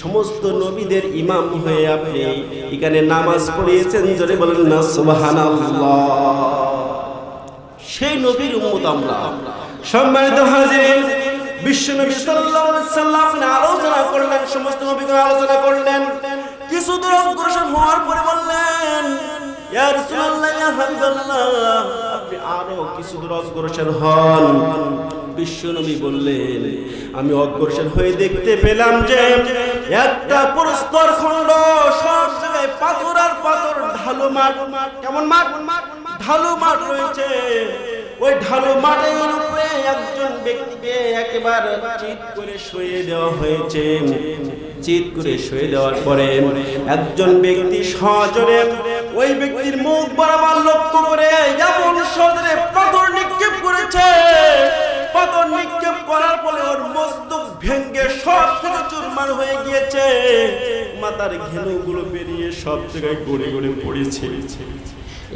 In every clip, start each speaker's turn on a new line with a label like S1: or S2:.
S1: সমস্ত নবীদের ইমাম হয়ে আপনি এখানে নামাজ পড়িয়েছেন, জোরে বলেন না, সুবহানাল্লাহ। সেই নবীর উম্মত আমরা। সম্মানিত হাজির, বিশ্ব নবী সাল্লাল্লাহু আলোচনা করলেন, সমস্ত কিছু হওয়ার পরে বললেন আপনি আরও কিছু দূর অগ্রসর হন। বিশ্ব নবী বললেন, আমি অগ্রসর হয়ে দেখতে পেলাম যে একটা প্রস্তর খণ্ড সব জায়গায় পাথর আর পাথর, ঢালু মাঠ। কেমন মাঠ? ঢালু মাঠ রয়েছে। ওই ঢালু মাঠের উপরে একজন ব্যক্তিকে একেবারে চিত করে শুয়ে দেওয়া হয়েছে। চিত করে শুয়ে দেওয়ার পরে একজন ব্যক্তি সজরে ওই ব্যক্তির মুখ বরাবর লক্ষ্য করে এমন চুরমার হয়ে গিয়েছে। মাথার ঘেনুগুলো বেরিয়ে সব জায়গায় গড়ে গড়ে পড়েছে।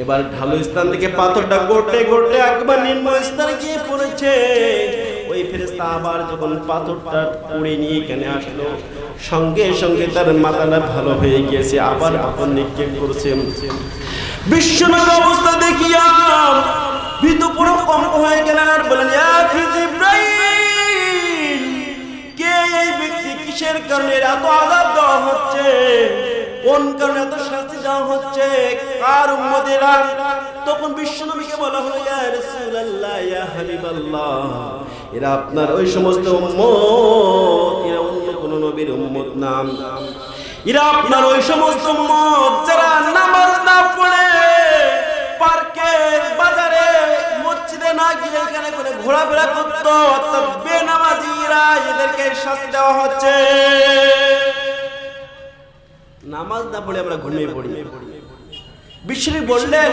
S1: এবার ঢালু স্থান থেকে পাথরটা গোটে গোটে একবার নিম্ন স্থানে গিয়ে পড়েছে। ওই ফেরেস্তা আবার যখন পাথরটা পড়ে নিয়ে এখানে আসলো, সঙ্গে সঙ্গে তার ভালো হয়ে গিয়েছে, আবার পাথর নিক্ষেপ করছে। বিশ্বনাথ অবস্থা দেখিয়া ভীত পুরো হয়ে গেলেন আর বলেন "ইয়া কিসের কারণে এত আঘাত দেওয়া হচ্ছে? কোন কারণে এত শাস্তি দেওয়া হচ্ছে? কার উম্মতেরা? তখন বিশ্বনবীকে বলা হলো, ইয়া রাসূলুল্লাহ, ইয়া হাবিবাল্লাহ, এরা আপনার ওই সমস্ত উম্মত, এরা অন্য নবীর উম্মত নাম এরা আপনার ওই সমস্ত উম্মত, যারা নামাজ না পড়ে, পার্কে, বাজারে, মসজিদে না গিয়ে এখানে করে ঘোরাফেরা করতো, অর্থাৎ বেনামাজিরা এদেরকে শাস্তি দেওয়া না পড়ে আমরা ঘুমিয়ে পড়ি। বিশ্বরী বললেন,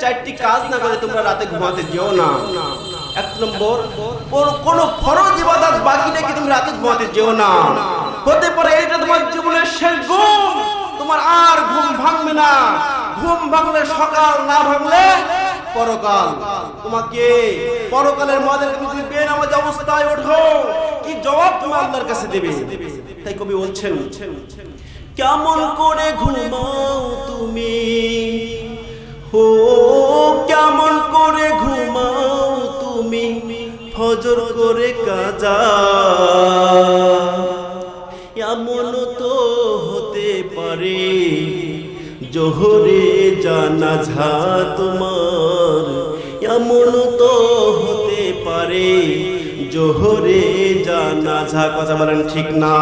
S1: চারটি কাজ না করে তোমরা রাতে ঘুমাতে যেও না। এক নম্বর, কোন- ফরজ ইবাদত বাকি রেখে তুমি রাতে ঘুমাতে যেও না। হতে পারে এটা তোমার জীবনের শেষ ঘুম। তোমার আর ঘুম ভাঙবে না। ঘুম ভাঙলে সকাল না ভাঙলে পরকাল। তোমাকে পরকালের মদের তুমি বেনামাজ অবস্থায় ওঠো, কি জবাব তুমি আল্লাহর কাছে দেবে? তাই কবি বলছেন কেমন করে ঘুমাও তুমি? হো কেমন করে ঘুমাও তুমি? ফজর করে কাজা। এমন তো হতে পারে, জোহরে জানাঝা তোমার। এমন তো হতে পারে, জোহরে জানাঝা কথা বলেন ঠিক না?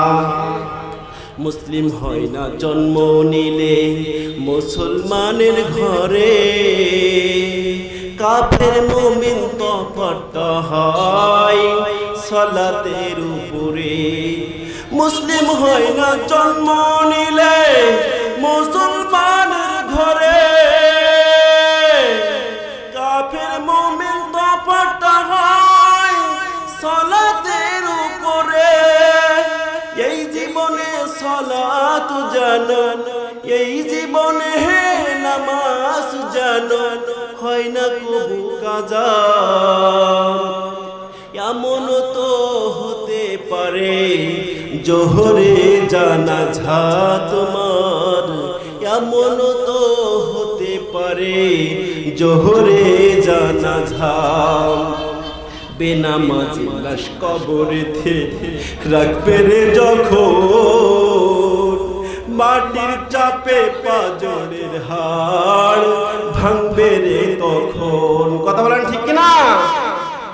S1: মুসলিম হয় না, জন্ম নিলে মুসলমানের ঘরে কাফের মুমিন তপট হয়, সলাতের উপরে। মুসলিম হয় না, জন্ম নিলে মুসলমানের জানো, এই জীবনে হে নামাজ জানো, হয় না কবু কাজা? এমন তো হতে পারে, জোহরে জানা ঝা তোমার। এমন তো হতে পারে, জোহরে জানা ঝা। বেনামাজি লাশ কবরেতে রাখবে রে যখন। মাটির চাপে পাজরের হাড় ভাঙবে রে তখন। কথা বলেন ঠিক কিনা?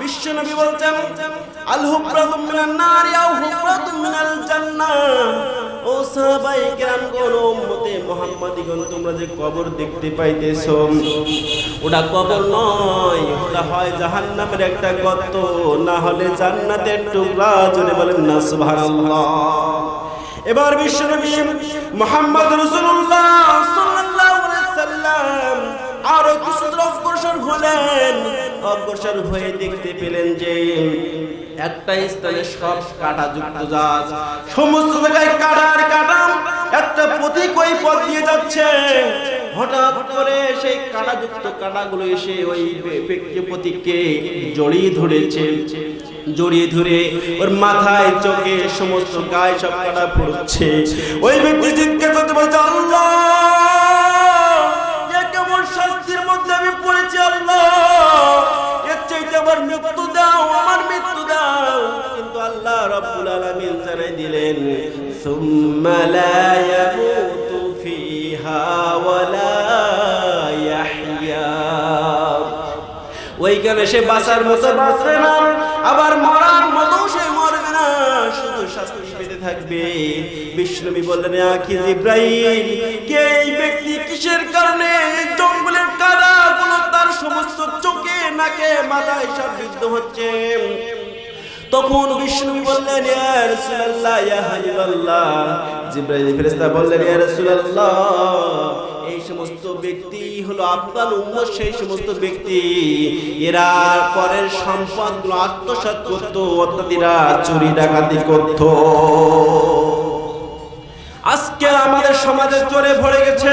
S1: বিশ্ব নবী বলছেন আল হুফরাতুম মিনান নার আও হুফরাতুম মিনাল জান্নাহ। ও সাহাবাই কেরাম গণ উম্মতে মুহাম্মাদিগণ, তোমরা যে কবর দেখতে পাইতেছো, ওটা কবর নয়, ওটা হয় জাহান্নামের একটা গর্ত, না হলে জান্নাতের টুকরা, জোরে বলেন না, সুবহানাল্লাহ। এবার বিশ্বনবী মোহাম্মদ আলাইহি সাল্লাম আরও কিছু অগ্রসর হলেন। অগ্রসর হয়ে দেখতে পেলেন যে একটা স্থানে সব কাটা যুক্ত গাছ সমস্ত জায়গায় কাটার কাটা একটা প্রতীক ওই পথ দিয়ে যাচ্ছে। হঠাৎ করে সেই কাঁটাযুক্ত কাঁটাগুলো এসে ওই বে- ব্যক্তি প্রতীককে জড়িয়ে ধরেছে। জড়িয়ে ধরে ওর মাথায়, চোখে সমস্ত গায়ে সব কাটা পড়ছে। ওই ব্যক্তি চিৎকার করতে বলছে, আল্লাহ কেমন শাস্তির মধ্যে আমি পড়েছি, আল্লাহ। আমার মৃত্যু দাও, আমার মৃত্যু দাও। কিন্তু আল্লাহ রাব্বুল জানাই দিলেন, সুম্মা ওইখানে সে বাঁচার মতো বাঁচবে না। আবার মরার মতো সে মরবে না। শুধু শাস্তি পেতে থাকবে। বিষ্ণবী বললেন আখি ইব্রাহিম কে এই ব্যক্তি? কিসের কারণে? জঙ্গলের কাদাগুলো তার সমস্ত চোখে, নাকে, মাথায় সব বিদ্ধ হচ্ছে। তখন বিষ্ণু বললেন ইয়া রাসূলুল্লাহ, ইয়া হাবিবাল্লাহ। জিবরাইল ফেরেশতা বললেন ইয়া রাসূলুল্লাহ, এই সমস্ত ব্যক্তি হলো আপনার উম্মত সেই সমস্ত ব্যক্তি। এরা পরের সম্পদগুলো আত্মসাৎ করতো অর্থাৎ চুরি ডাকাতি করত। আজকে আমাদের সমাজে চোরে ভরে গেছে।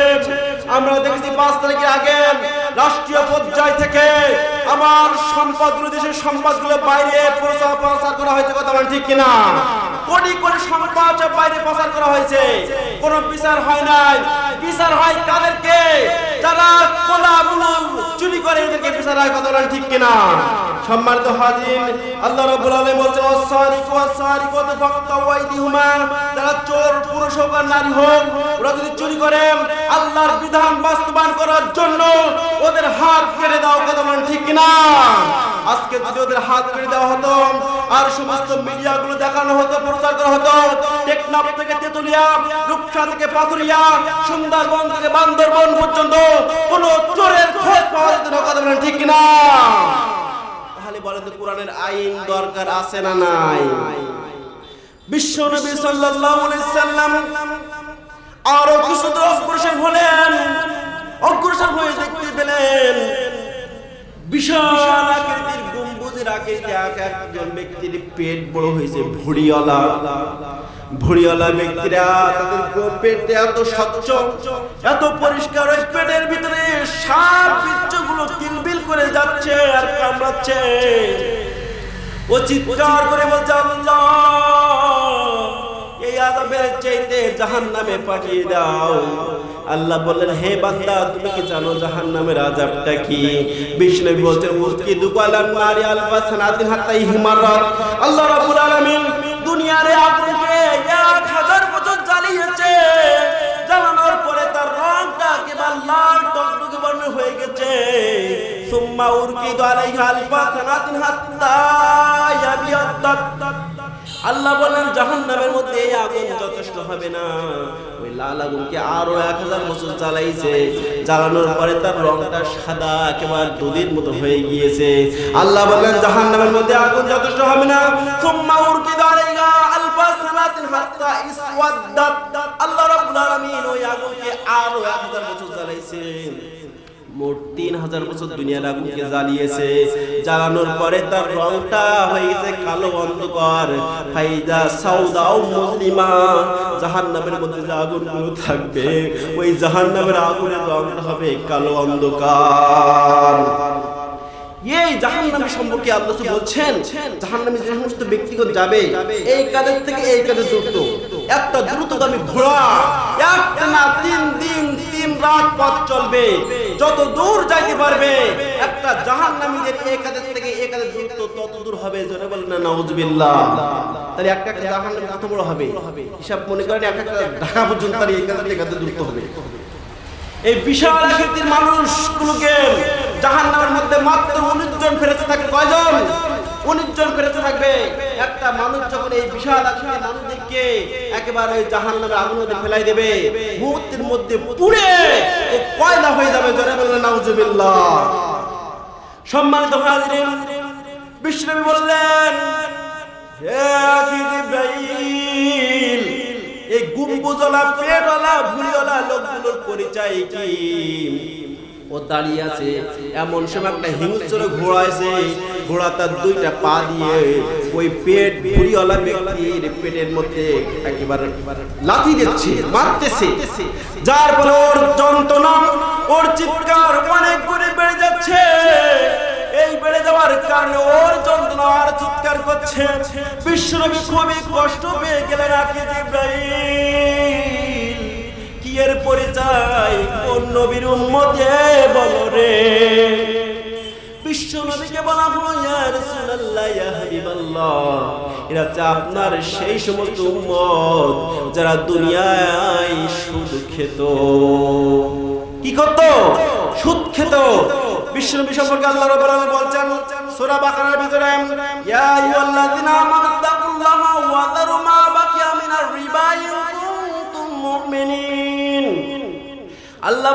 S1: আমরা দেখেছি পাঁচ তারিখের আগে রাষ্ট্রীয় পর্যায় থেকে আমার সম্পদগুলো, দেশের সম্পদগুলো বাইরে প্রচার প্রচার করা হয়েছে, কথা বলেন ঠিক কিনা? কোটি কোটি সম্পদ বাইরে প্রচার করা হয়েছে। কোনো বিচার হয় নাই। বিচার হয় কাদেরকে? যারা কোলা চুরি করে ঠিক কিনা? সম্মানিত হাজির আল্লাহ রাব্বুল আলামিন চোর, পুরুষ হোক আর নারী হোক, ওরা যদি চুরি করে, আল্লাহর বিধান বাস্তবায়ন করার জন্য ওদের হাত কেটে দাও, কথা ঠিক কিনা? আজকে যদি ওদের হাত কেটে দেওয়া হতো, আর সমস্ত মিডিয়াগুলো দেখানো হতো, প্রচার করা হতো, টেকনাফ থেকে তেতুলিয়া, রূপসা থেকে পাথুরিয়া, সুন্দরবন থেকে বান্দরবন পর্যন্ত কোনো চোরের খোঁজ পাওয়া যেত না, কথা ঠিক কিনা? তাহলে বলেন কোরআনের আইন দরকার আছে না নাই? বিশ্ব নবী সাল্লাল্লাহু আলাইহি সাল্লাম আরও কিছু তো অগ্রসর হলেন, অগ্রসর হয়ে দেখতে পেলেন, বিশাল আকৃতির আগে এক একজন ব্যক্তির পেট বড় হয়েছে, ভুড়িওয়ালা। ভুড়িওয়ালা ব্যক্তিরা তাদের পেট এত স্বচ্ছ, এত পরিষ্কার ওই পেটের ভিতরে সাপ বিচ্ছগুলো কিলবিল করে যাচ্ছে আর কামড়াচ্ছে। ও চিৎকার করে বলছে, আল্লাহ! এই আযাবের চাইতে জাহান্নামে পাঠিয়ে দাও। আল্লাহ বললেন, হে বান্দা, তুমি কি জানো জাহান্নামের আযাবটা কি? বিষ্ণু বলছেন মুস্কি দুকালান নারি আলফা সানাতিন হাত্তা ইহমারাত আল্লাহ রাব্বুল আলামিন দুনিয়ার আগুনকে 1000 বছর জ্বালিয়েছে। জ্বালানোর পরে তার রংটা কেবল লাল টকটকে বর্ণ হয়ে গেছে। সুম্মা উরকিদু আলাইহা আলফা সানাতিন হাত্তা ইয়াবিয়াদ্দাত আল্লাহ বলেন, জাহান্নামের মধ্যে এই আগুন যথেষ্ট হবে না। ওই লাল আগুনকে আরও এক হাজার বছর চালাইছে জ্বালানোর পরে তার রংটা সাদা, একেবারে দুধের মতো হয়ে গিয়েছে। আল্লাহ বলেন, জাহান্নামের মধ্যে আগুন যথেষ্ট হবে না। সুম্মা উরকিদা আলাইহা আলফা সানাতিন হাত্তা ইসওয়াদ্দাত। আল্লাহ রাব্বুল আলামিন ওই আগুনকে আরও এক হাজার বছর জ্বালাইছেন। মোট তিন হাজার বছর পরে তার থাকবে, ওই জাহান্নামের আগুনের রংটা হবে কালো অন্ধকার। এই জাহান্নামী সম্পর্কে আল্লাহ বলছেন, জাহান্নামী যে সমস্ত ব্যক্তিগত যাবে, এই কাদের থেকে এই কাদের দ্রুত একটা দ্রুতগামী ঘোড়া। একটা না তিন দিন, তিন রাত পথ চলবে। যত দূর যাইতে পারবে, একটা জাহান্নামীদের এই কাদের থেকে কাদের দ্রুত তত দূর হবে। জোরে বলেন না, নাউজুবিল্লাহ। তাহলে একটা একটা জাহান্নামী কত বড় হবে? হিসাব মনে করেন একটা একটা ঢাকা পর্যন্ত তার থেকে হবে। এই বিশাল আকৃতির মানুষগুলোকে জাহান্নামের মধ্যে মাত্র উনিশ জন ফেরেছে থাকবে কয়জন? উনিশ জন ফেরেছে থাকবে একটা মানুষ যখন এই বিশাল আকৃতির মানুষদেরকে একেবারে ওই জাহান্নামের আগুন মধ্যে ফেলাই দেবে, মুহূর্তের মধ্যে পুড়ে ও কয়লা হয়ে যাবে জোরে বললেন নাউজুবিল্লাহ। সম্মানিত হাজিরিন বিষ্ণু বললেন, হে জিব্রাইল, এই গুম্বুজলা পেটওয়ালা, ভুড়িওয়ালা লোকগুলোর পরিচয় কি? ও দাঁড়িয়ে আছে, এমন সময় একটা হিংস্র ঘোড়া আছে ঘোড়া তার দুইটা পা দিয়ে ওই পেট ভুড়িওয়ালা ব্যক্তির পেটের মধ্যে একেবারে লাথি দিচ্ছে, মারতেছে। যার ফলে ওর যন্ত্রণা, ওর চিৎকার অনেক গুণে বেড়ে যাচ্ছে। এই বেড়ে যাওয়ার কারণে ওর যন্ত্রণা আর চিৎকার করছে। বিশ্বনবী খুবই কষ্ট পেয়ে গেলেন আজকে জিব্রাইল। কি এর পরিচয়? কোন নবীর উম্মতে বলো রে। বিশ্ব নবীকে বলা এরা আপনার সেই সমস্ত উম্মত যারা দুনিয়ায় সুদ খেত। কি করত? সুদ খেত। বিশ্ব নবী সম্পর্কে আল্লাহ রাব্বুল আলামিন বলছেন, সূরা বাকারার ভিতরে, ইয়া আইয়ুহাল্লাযিনা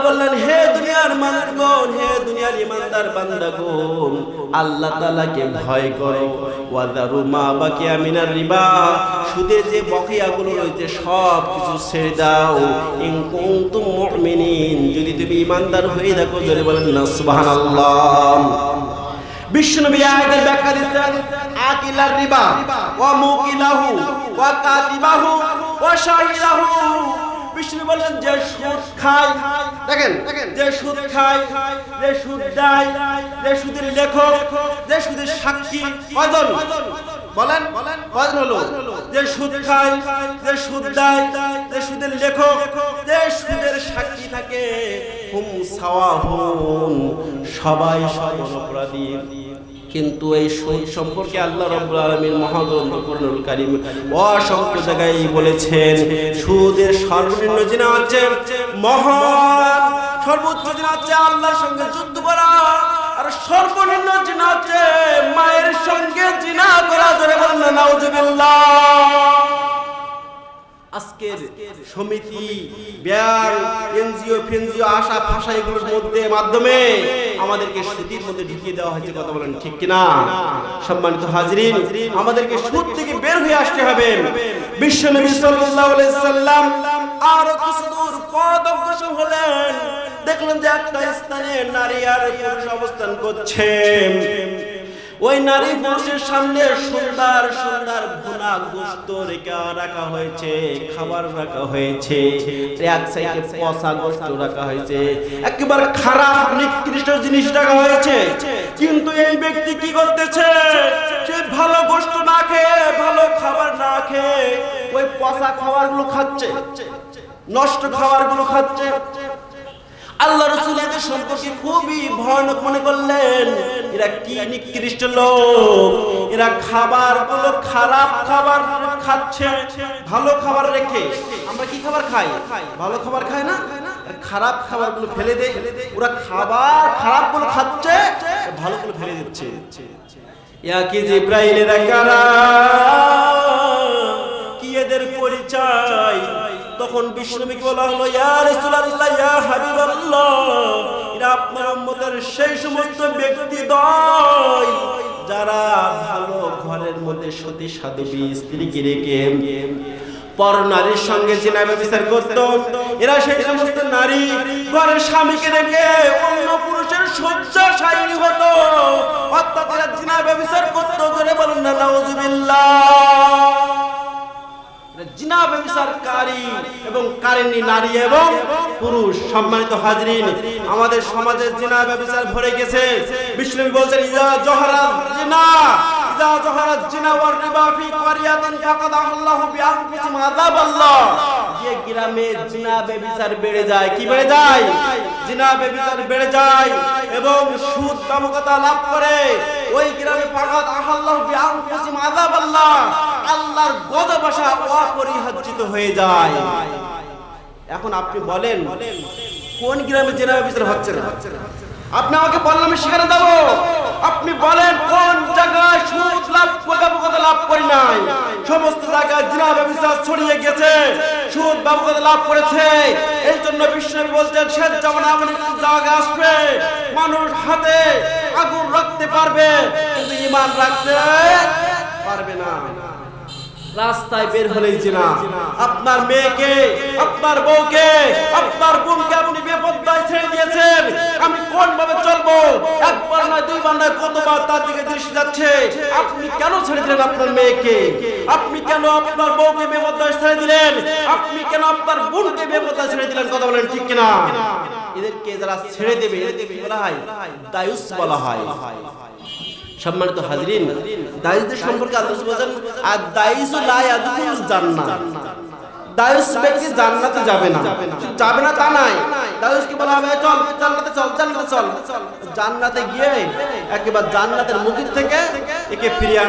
S1: বললেন, হে দুনিয়ার মানুষগণ হে দুনিয়ার ইমানদার বান্দাগণ, আল্লাহ তাআলাকে ভয় করো। ওয়াদারু মা বাকিয়া মিনার রিবা সুদের যে বকেয়াগুলো রয়েছে সব কিছু ছেড়ে দাও। ইন কুনতুম মুমিনিন, যদি তুমি ইমানদার হয়ে থাকো, জোরে বলেন না, সুবহানাল্লাহ। বিশ্বনবী আয়াতের ব্যাখ্যা দিচ্ছেন, আকিলার রিবা, ওয়া মুকিলাহু, ওয়া কাতিবাহু, ওয়া শাহিদাহু। বিষ্ণু বলেন যে সুদ খায়। দেখেন। যে সুদ খায় যে সুদ দেয় যে সুদের লেখক যে সুদের সাক্ষী। কয়জন বলেন কয়জন হলো যে সুদ খায় যে সুদ দেয় যে সুদের লেখক যে সুদের সাক্ষী থাকে হুম সাওয়াহুন সবাই সমান অপরাধী কিন্তু এই সুদ সম্পর্কে আল্লাহ রাব্বুল আলামিন মহাগ্রন্থ কুরআনুল কারীম অসংখ্য জায়গায় বলেছেন সুদের সর্বনিম্ন জিনা হচ্ছে মহান সর্বোচ্চ জিনা হচ্ছে আল্লাহর সঙ্গে যুদ্ধ করা আর সর্বনিম্ন জিনা হচ্ছে মায়ের সঙ্গে জিনা করা। জোরে বলেন না নাউজুবিল্লাহ। আজকের সমিতি ব্যাংক এনজিও, ফেনজিও, আশা, ভাষা এগুলোর মধ্যে, মাধ্যমে আমাদেরকে সুদের মধ্যে ঢুকিয়ে দেওয়া হয়েছে, কথা বলেন ঠিক কিনা? সম্মানিত হাজরিন, আমাদেরকে সুদ থেকে বের হয়ে আসতে হবে। বিশ্ব নবী সাল্লাল্লাহু আলাইহি সাল্লাম আর কিছু দূর পথ অগ্রসর হলেন। দেখলেন যে একটা স্থানে নারী আর পুরুষ অবস্থান করছে। ওই নারী পুরুষের সামনে সুন্দর সুন্দর ভুনা গোস্ত রেখা হয়েছে, খাবার রাখা হয়েছে, এক সাইডে পচা গোস্ত রাখা হয়েছে, একেবারে খারাপ, নিকৃষ্ট জিনিস রাখা হয়েছে। কিন্তু এই ব্যক্তি কি করতেছে? সে ভালো গোস্ত না খেয়ে, ভালো খাবার না খেয়ে ওই পচা খাবারগুলো খাচ্ছে, নষ্ট খাবারগুলো খাচ্ছে। আল্লাহ রসুল এদের সম্পর্কে খুবই ভয়ানক মনে করলেন। এরা কি নিকৃষ্ট লোক? এরা খাবারগুলো খারাপ খাবার খাচ্ছে, ভালো খাবার রেখে। আমরা কি খাবার খাই? ভালো খাবার খাই না? খারাপ খাবারগুলো ফেলে দেয়। ওরা খাবার খারাপগুলো খাচ্ছে ভালো গুলো ফেলে দিচ্ছে। ইয়া কি জিব্রাইলের কারা? তখন বিষ্ণুবীকে বলা হলো আপনার সেই সমস্ত ব্যক্তি দয় যারা ভালো ঘরের মধ্যে সতী সাধবী স্ত্রীকে রেখে পর নারীর সঙ্গে জিনা ব্যবচার করত। এরা সেই সমস্ত নারী ঘরের স্বামীকে রেখে অন্য পুরুষের শয্যাশায়ী হতো। অর্থাৎ এরা জিনা ব্যবচার করতো। ধরে বলেন না, নাউজুবিল্লাহ। সমাজে জিনা বেড়ে যায়, কি বেড়ে যায়? বেড়ে যায় এবং সুদ কামকতা লাভ করে। ওই গ্রামে ফাকাদ আল্লাহু বিআনফুসিহিম আযাব আল্লাহ। আল্লাহর গজব আসা অপরিহার্জিত হয়ে যায়। এখন আপনি বলেন, কোন গ্রামে জেনা বিচার হচ্ছে না? আপনি আমাকে বললেন আমি সেখানে যাব। আপনি বলেন, কোন জায়গায় সুদ লাভ বাবুকতা লাভ করি নাই? সমস্ত জায়গায় জিনা ব্যবসা ছড়িয়ে গেছে, সুদ বাবুকতা লাভ করেছে। এই জন্য বিশ্বনবী বলছেন, শেষ যেমন এমন একটি জায়গা আসবে, মানুষ হাতে আগুন রাখতে পারবে, কিন্তু ইমান রাখতে পারবে না। রাস্তায় বের হলেই জিনা। আপনার মেয়েকে আপনার বউকে আপনার বোনকে আপনি বেপদ্দায় ছেড়ে দিয়েছেন। আমি কোন ভাবে চলবো? একবার নয় দুইবার নয় কতবার তার দিকে দৃষ্টি যাচ্ছে? আপনি কেন ছেড়ে দিলেন আপনার মেয়েকে? আপনি কেন আপনার বউকে বেপদ্দায় ছেড়ে দিলেন? আপনি কেন আপনার বোনকে বেপদ্দায় ছেড়ে দিলেন? কথা বলেন ঠিক কিনা? এদেরকে যারা ছেড়ে দেবে এদেরকে বলা হয়? দায়ুস বলা হয়। সম্মানিত হাজরিন দায়ুসদের সম্পর্কে আদর্শ বলেন আর দায়ুসু লাই আদুল জান্নাত ব্যক্তি জান্নাতে যাবে না। যাবে না তা নাই। বলা হবে চল চল চল। জান্নাতে গিয়ে একেবারে জান্নাতের মুখ থেকে একে ফিরিয়ে